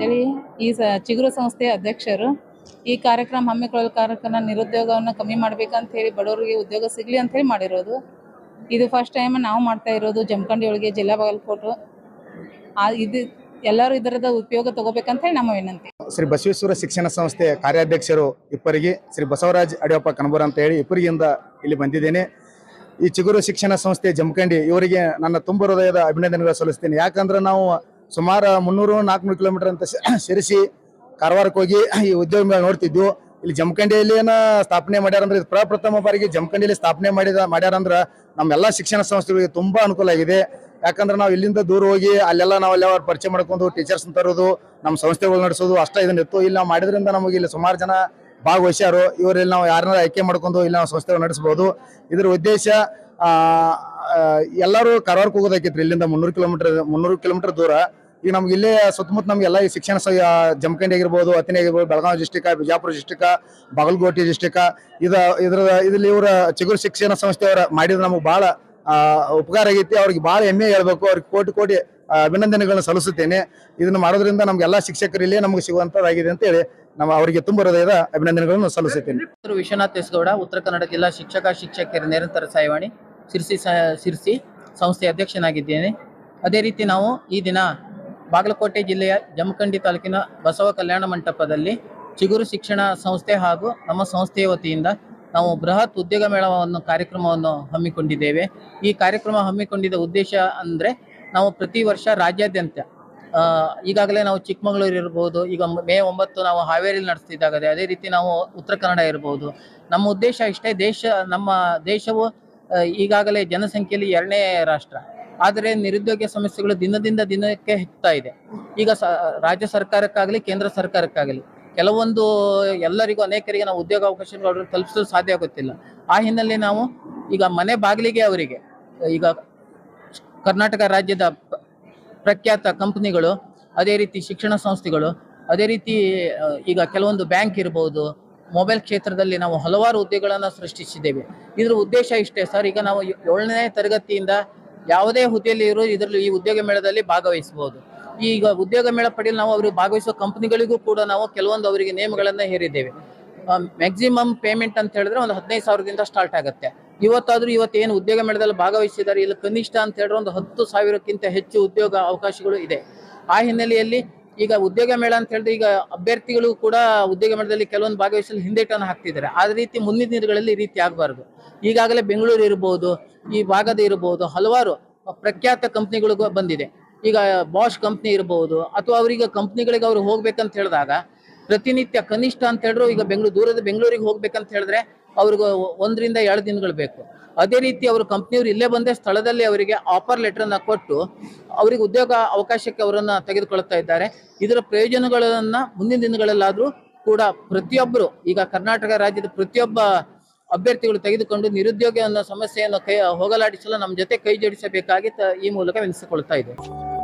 ಹೇಳಿ ಈ ಚಿಗುರು ಸಂಸ್ಥೆಯ ಅಧ್ಯಕ್ಷರು ಈ ಕಾರ್ಯಕ್ರಮ ಹಮ್ಮಿಕೊಳ್ಳಲು ಕಾರ್ಯಕ್ರಮ ನಿರುದ್ಯೋಗವನ್ನು ಕಮ್ಮಿ ಮಾಡ್ಬೇಕಂತ ಹೇಳಿ ಬಡವರಿಗೆ ಉದ್ಯೋಗ ಸಿಗಲಿ ಅಂತ ಹೇಳಿ ಮಾಡಿರೋದು. ಇದು ಫಸ್ಟ್ ಟೈಮ್ ನಾವು ಮಾಡ್ತಾ ಇರೋದು ಜಮಖಂಡಿ ಒಳಗೆ ಜಿಲ್ಲಾ ಬಾಗಲಕೋಟು. ಆ ಇದು ಎಲ್ಲರೂ ಇದರದ ಉಪಯೋಗ ತಗೋಬೇಕಂತ ಹೇಳಿ ನಮ್ಮ ವಿನಂತಿ. ಶ್ರೀ ಬಸವೇಶ್ವರ ಶಿಕ್ಷಣ ಸಂಸ್ಥೆ ಕಾರ್ಯಾಧ್ಯಕ್ಷರು ಇಪ್ಪರಿಗೆ ಶ್ರೀ ಬಸವರಾಜ್ ಅಡಿಯಪ್ಪ ಕಣಬೂರ್ ಅಂತ ಹೇಳಿ ಇಪ್ಪರಿಗಿಂದ ಇಲ್ಲಿ ಬಂದಿದ್ದೇನೆ. ಈ ಚಿಗುರು ಶಿಕ್ಷಣ ಸಂಸ್ಥೆ ಜಮಖಂಡಿ ಇವರಿಗೆ ನನ್ನ ತುಂಬ ಹೃದಯದ ಅಭಿನಂದನೆಗಳು ಸಲ್ಲಿಸ್ತೀನಿ. ಯಾಕಂದ್ರೆ ನಾವು ಸುಮಾರು ಮುನ್ನೂರು ನಾಲ್ಕುನೂರು ಕಿಲೋಮೀಟರ್ ಅಂತ ಸೇರಿಸಿ ಕಾರವಾರಕ್ಕೆ ಹೋಗಿ ಈ ಉದ್ಯೋಗ ಮೇಲೆ ನೋಡ್ತಿದ್ವು. ಇಲ್ಲಿ ಜಮಖಂಡಿಯಲ್ಲಿ ಏನ ಸ್ಥಾಪನೆ ಮಾಡ್ಯಾರಂದ್ರೆ ಇದು ಪ್ರಪ್ರಥಮ ಬಾರಿಗೆ ಜಮಖಂಡಿಯಲ್ಲಿ ಸ್ಥಾಪನೆ ಮಾಡಿದ ಮಾಡ್ಯಾರಂದ್ರ ನಮ್ಮೆಲ್ಲ ಶಿಕ್ಷಣ ಸಂಸ್ಥೆಗಳಿಗೆ ತುಂಬಾ ಅನುಕೂಲ ಆಗಿದೆ. ಯಾಕಂದ್ರೆ ನಾವು ಇಲ್ಲಿಂದ ದೂರ ಹೋಗಿ ಅಲ್ಲೆಲ್ಲ ನಾವು ಅಲ್ಲಿ ಅವ್ರು ಪರಿಚಯ ಮಾಡ್ಕೊಂಡು ಟೀಚರ್ಸ್ ತರೋದು ನಮ್ಮ ಸಂಸ್ಥೆಗಳು ನಡೆಸೋದು ಅಷ್ಟ ಇದನ್ನ ಇತ್ತು. ಇಲ್ಲಿ ನಾವು ಮಾಡಿದ್ರಿಂದ ನಮಗೆ ಇಲ್ಲಿ ಸುಮಾರು ಜನ ಭಾಗವಹಿಸ್ಯಾರು. ಇವರಲ್ಲಿ ನಾವು ಯಾರನ್ನ ಆಯ್ಕೆ ಮಾಡ್ಕೊಂಡು ಇಲ್ಲಿ ನಾವು ಸಂಸ್ಥೆಗಳು ನಡೆಸಬಹುದು ಇದರ ಉದ್ದೇಶ ಎಲ್ಲರೂ ಕಾರವಾರಕ್ಕೆ ಹೋಗೋದಾಕಿತ್ರಿ ಇಲ್ಲಿಂದ ಮುನ್ನೂರು ಕಿಲೋಮೀಟರ್ ಮುನ್ನೂರು ಕಿಲೋಮೀಟರ್ ದೂರ. ಈಗ ನಮ್ಗೆ ಇಲ್ಲೇ ಸುತ್ತಮುತ್ತ ನಮ್ಗೆ ಎಲ್ಲ ಈ ಶಿಕ್ಷಣ ಜಮಖಂಡಿ ಆಗಿರ್ಬೋದು ಅತಿನಿ ಆಗಿರ್ಬೋದು, Belagavi district, Bijapur district, Bagalkot district, ಇದ ಇದ್ರ ಇದ್ರಲ್ಲಿ ಇವರ ಚಿಗುರು ಶಿಕ್ಷಣ ಸಂಸ್ಥೆಯವರ ಮಾಡಿದ ನಮಗೆ ಬಹಳ ಉಪಕಾರ ಆಗೈತಿ. ಅವ್ರಿಗೆ ಬಹಳ ಹೆಮ್ಮೆ ಹೇಳ್ಬೇಕು. ಅವ್ರಿಗೆ ಕೋಟಿ ಕೋಟಿ ಅಭಿನಂದನೆಗಳನ್ನ ಸಲ್ಲಿಸುತ್ತೇನೆ. ಇದನ್ನ ಮಾಡೋದ್ರಿಂದ ನಮ್ಗೆಲ್ಲ ಶಿಕ್ಷಕರು ಇಲ್ಲೇ ನಮ್ಗೆ ಸಿಗುವಂತದ್ದಾಗಿದೆ ಅಂತ ಹೇಳಿ ನಮ್ಮ ಅವರಿಗೆ ತುಂಬ ಹೃದಯದ ಅಭಿನಂದನೆಗಳನ್ನು ಸಲ್ಲಿಸುತ್ತೇನೆ. ವಿಶ್ವನಾಥ್ ಎಸ್ಗೌಡ, ಉತ್ತರ ಕನ್ನಡ ಜಿಲ್ಲಾ ಶಿಕ್ಷಕ, ಶಿಕ್ಷಕಿಯರ ನಿರಂತರ ಸಹಾಯವಾಣಿ ಸಿರ್ಸಿ ಸ ಶಿರ್ಸಿ ಸಂಸ್ಥೆಯ ಅಧ್ಯಕ್ಷನಾಗಿದ್ದೇನೆ. ಅದೇ ರೀತಿ ನಾವು ಈ ದಿನ ಬಾಗಲಕೋಟೆ ಜಿಲ್ಲೆಯ ಜಮಖಂಡಿ ತಾಲೂಕಿನ ಬಸವ ಕಲ್ಯಾಣ ಮಂಟಪದಲ್ಲಿ ಚಿಗುರು ಶಿಕ್ಷಣ ಸಂಸ್ಥೆ ಹಾಗೂ ನಮ್ಮ ಸಂಸ್ಥೆಯ ವತಿಯಿಂದ ನಾವು ಬೃಹತ್ ಉದ್ಯೋಗ ಮೇಳವನ್ನು, ಕಾರ್ಯಕ್ರಮವನ್ನು ಹಮ್ಮಿಕೊಂಡಿದ್ದೇವೆ. ಈ ಕಾರ್ಯಕ್ರಮ ಹಮ್ಮಿಕೊಂಡಿದ್ದ ಉದ್ದೇಶ ಅಂದರೆ ನಾವು ಪ್ರತಿ ವರ್ಷ ರಾಜ್ಯಾದ್ಯಂತ ಈಗಾಗಲೇ ನಾವು ಚಿಕ್ಕಮಗಳೂರು ಇರ್ಬೋದು, ಈಗ ಮೇ ಒಂಬತ್ತು ನಾವು ಹಾವೇರಿಯಲ್ಲಿ ನಡೆಸ್ತಿದ್ದಾಗದೆ, ಅದೇ ರೀತಿ ನಾವು ಉತ್ತರ ಕನ್ನಡ ಇರ್ಬೋದು. ನಮ್ಮ ಉದ್ದೇಶ ಇಷ್ಟೇ ದೇಶ, ನಮ್ಮ ದೇಶವು ಈಗಾಗಲೇ ಜನಸಂಖ್ಯೆಯಲ್ಲಿ ಎರಡನೇ ರಾಷ್ಟ್ರ. ಆದರೆ ನಿರುದ್ಯೋಗ ಸಮಸ್ಯೆಗಳು ದಿನದಿಂದ ದಿನಕ್ಕೆ ಹೆಚ್ಚುತ್ತಾ ಇದೆ. ಈಗ ರಾಜ್ಯ ಸರ್ಕಾರಕ್ಕಾಗಲಿ, ಕೇಂದ್ರ ಸರ್ಕಾರಕ್ಕಾಗಲಿ, ಕೆಲವೊಂದು ಎಲ್ಲರಿಗೂ, ಅನೇಕರಿಗೆ ನಾವು ಉದ್ಯೋಗ ಅವಕಾಶಗಳನ್ನು ತಲುಪಿಸಲು ಸಾಧ್ಯ ಆಗುತ್ತಿಲ್ಲ. ಆ ಹಿನ್ನೆಲೆ ನಾವು ಈಗ ಮನೆ ಬಾಗಿಲಿಗೆ ಅವರಿಗೆ, ಈಗ ಕರ್ನಾಟಕ ರಾಜ್ಯದ ಪ್ರಖ್ಯಾತ ಕಂಪನಿಗಳು, ಅದೇ ರೀತಿ ಶಿಕ್ಷಣ ಸಂಸ್ಥೆಗಳು, ಅದೇ ರೀತಿ ಈಗ ಕೆಲವೊಂದು ಬ್ಯಾಂಕ್ ಇರ್ಬೋದು ಮೊಬೈಲ್ ಕ್ಷೇತ್ರದಲ್ಲಿ ನಾವು ಹಲವಾರು ಹುದ್ದೆಗಳನ್ನು ಸೃಷ್ಟಿಸಿದ್ದೇವೆ. ಇದರ ಉದ್ದೇಶ ಇಷ್ಟೇ ಸರ್. ಈಗ ನಾವು ಏಳನೇ ತರಗತಿಯಿಂದ ಯಾವುದೇ ಹುದ್ದೆಯಲ್ಲಿ ಇರೋ, ಇದರಲ್ಲಿ ಈ ಉದ್ಯೋಗ ಮೇಳದಲ್ಲಿ ಭಾಗವಹಿಸಬಹುದು. ಈಗ ಉದ್ಯೋಗ ಮೇಳ ಪಡೆಯಲು ನಾವು ಅವರಿಗೆ ಭಾಗವಹಿಸುವ ಕಂಪನಿಗಳಿಗೂ ಕೂಡ ನಾವು ಕೆಲವೊಂದು ಅವರಿಗೆ ನೇಮಗಳನ್ನು ಹೇರಿದ್ದೇವೆ. ಮ್ಯಾಕ್ಸಿಮಮ್ ಪೇಮೆಂಟ್ ಅಂತ ಹೇಳಿದ್ರೆ ಒಂದು ಹದಿನೈದು ಸಾವಿರದಿಂದ ಸ್ಟಾರ್ಟ್ ಆಗುತ್ತೆ. ಇವತ್ತಾದ್ರೂ ಇವತ್ತು ಏನು ಉದ್ಯೋಗ ಮೇಳದಲ್ಲಿ ಭಾಗವಹಿಸಿದ್ದಾರೆ ಇಲ್ಲಿ ಕನಿಷ್ಠ ಅಂತ ಹೇಳಿದ್ರೆ ಒಂದು ಹತ್ತು ಸಾವಿರಕ್ಕಿಂತ ಹೆಚ್ಚು ಉದ್ಯೋಗ ಅವಕಾಶಗಳು ಇದೆ. ಆ ಹಿನ್ನೆಲೆಯಲ್ಲಿ ಈಗ ಉದ್ಯೋಗ ಮೇಳ ಅಂತ ಹೇಳಿದ್ರೆ ಈಗ ಅಭ್ಯರ್ಥಿಗಳು ಕೂಡ ಉದ್ಯೋಗ ಮೇಳದಲ್ಲಿ ಕೆಲವೊಂದು ಭಾಗವಹಿಸಲು ಹಿಂದೇಟನ್ನು ಹಾಕ್ತಿದ್ದಾರೆ. ಆ ರೀತಿ ಮುಂದಿನ ದಿನಗಳಲ್ಲಿ ಈ ರೀತಿ ಆಗಬಾರ್ದು. ಈಗಾಗಲೇ ಬೆಂಗಳೂರು ಇರ್ಬೋದು, ಈ ಭಾಗದ ಇರ್ಬೋದು, ಹಲವಾರು ಪ್ರಖ್ಯಾತ ಕಂಪ್ನಿಗಳು ಬಂದಿದೆ. ಈಗ ಬಾಷ್ ಕಂಪ್ನಿ ಇರ್ಬೋದು, ಅಥವಾ ಅವರಿಗೆ ಕಂಪ್ನಿಗಳಿಗೆ ಅವ್ರು ಹೋಗ್ಬೇಕಂತ ಹೇಳಿದಾಗ ಪ್ರತಿನಿತ್ಯ ಕನಿಷ್ಠ ಅಂತ ಹೇಳಿದ್ರು ಈಗ ಬೆಂಗಳೂರು ದೂರದ ಬೆಂಗಳೂರಿಗೆ ಹೋಗ್ಬೇಕಂತ ಹೇಳಿದ್ರೆ ಅವ್ರಿಗೆ ಒಂದರಿಂದ ಎರಡು ದಿನಗಳು ಬೇಕು. ಅದೇ ರೀತಿ ಅವರು ಕಂಪ್ನಿಯವರು ಇಲ್ಲೇ ಬಂದೇ ಸ್ಥಳದಲ್ಲಿ ಅವರಿಗೆ ಆಫರ್ ಲೆಟರ್ ಅನ್ನ ಕೊಟ್ಟು ಅವರಿಗೆ ಉದ್ಯೋಗ ಅವಕಾಶಕ್ಕೆ ಅವರನ್ನು ತೆಗೆದುಕೊಳ್ತಾ ಇದ್ದಾರೆ. ಇದರ ಪ್ರಯೋಜನಗಳನ್ನು ಮುಂದಿನ ದಿನಗಳಲ್ಲಾದರೂ ಕೂಡ ಪ್ರತಿಯೊಬ್ಬರು ಈಗ ಕರ್ನಾಟಕ ರಾಜ್ಯದ ಪ್ರತಿಯೊಬ್ಬ ಅಭ್ಯರ್ಥಿಗಳು ತೆಗೆದುಕೊಂಡು ನಿರುದ್ಯೋಗ ಸಮಸ್ಯೆಯನ್ನು ಕೈ ಹೋಗಲಾಡಿಸಲು ನಮ್ಮ ಜೊತೆ ಕೈ ಜೋಡಿಸಬೇಕಾಗಿ ಈ ಮೂಲಕ ವಿನಿಸಿಕೊಳ್ತಾ ಇದೆ